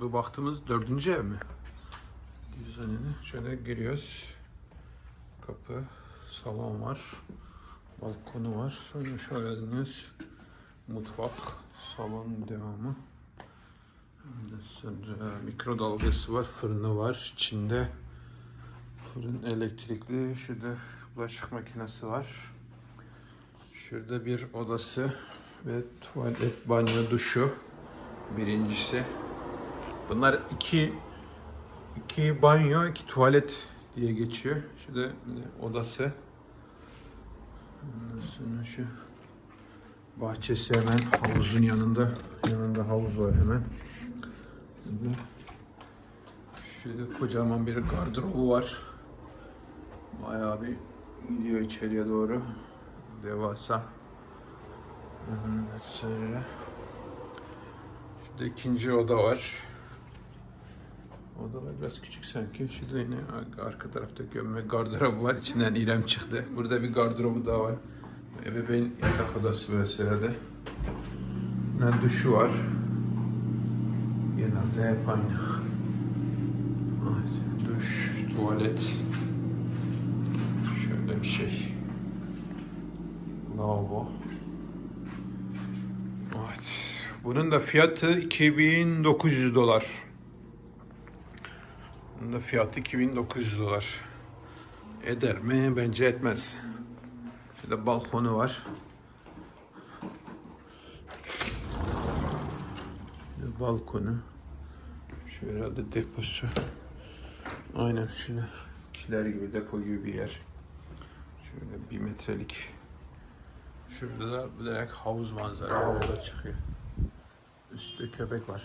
Bu baktığımız dördüncü ev mi? Düzenini. Şöyle giriyoruz. Kapı, salon var. Balkonu var. Sonra şöyle dönüyoruz. Mutfak, salon devamı. Sonra mikrodalgası var, fırını var içinde. Fırın elektrikli. Şurada bulaşık makinesi var. Şurada bir odası ve tuvalet, banyo, duşu. Birincisi. Bunlar iki iki banyo, iki tuvalet diye geçiyor. Şurada odası. Ondan sonra şu bahçesi hemen havuzun yanında. Yanında havuz var hemen. Şurada, şurada kocaman bir gardırobu var. Bayağı bir gidiyor içeriye doğru. Devasa. Ondan sonra Şurada ikinci oda var. Odalar biraz küçük sanki. Şurada yine arka tarafta gömme gardırobu var. İçinden İrem çıktı. Burada bir gardırobu daha var. Ebeveyn yatak odası herhalde. Ne duşu var. Genelde hep aynı. Evet, duş, tuvalet. Şöyle bir şey. Lavabo. Evet. Bunun da fiyatı 2900 dolar. Bunun da fiyatı 2900 dolar. Eder mi? Bence etmez. Şurada balkonu var. Şurada balkonu. Şu herhalde deposu. Aynen şöyle kiler gibi depo gibi bir yer. Şöyle bir metrelik. Şurada da direkt havuz manzara orada çıkıyor. Üstte köpek var.